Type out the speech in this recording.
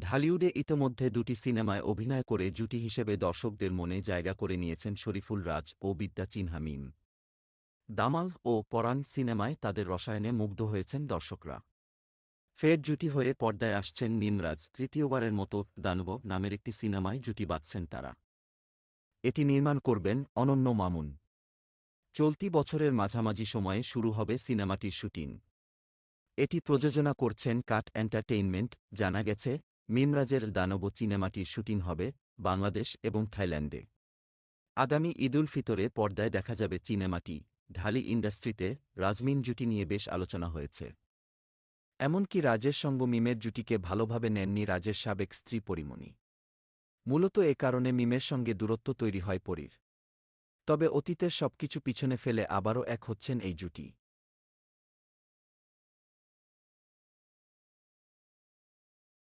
ঢালিউডে ইতোমধ্যে দুটি সিনেমায় অভিনয় করে জুটি হিসেবে দর্শকদের মনে জায়গা করে নিয়েছেন শরীফুল রাজ ও বিদ্যা চিনহা মিম। দামাল ও পরাণ সিনেমায় তাদের রসায়নে মুগ্ধ হয়েছেন দর্শকরা। ফের জুটি হয়ে পর্দায় আসছেন নিমরাজ, তৃতীয়বারের মতো দানব নামের একটি সিনেমায় জুটি বাঁধছেন তারা। এটি নির্মাণ করবেন অনন্য মামুন। চলতি বছরের মাঝামাঝি সময়ে শুরু হবে সিনেমাটির শুটিং। এটি প্রযোজনা করছেন কাট এন্টারটেইনমেন্ট, জানা গেছে মিমরাজের দানব সিনেমাটির শুটিং হবে বাংলাদেশ এবং থাইল্যান্ডে। আগামী ঈদুল ফিতরে পর্দায় দেখা যাবে সিনেমাটি। ঢালি ইন্ডাস্ট্রিতে রাজমিন জুটি নিয়ে বেশ আলোচনা হয়েছে। এমনকি রাজের সঙ্গ মিমের জুটিকে ভালোভাবে নেননি রাজের সাবেক স্ত্রী পরিমণি। মূলত এ কারণে মিমের সঙ্গে দূরত্ব তৈরি হয় পরীর। তবে অতীতের সবকিছু পিছনে ফেলে আবারও এক হচ্ছেন এই জুটি।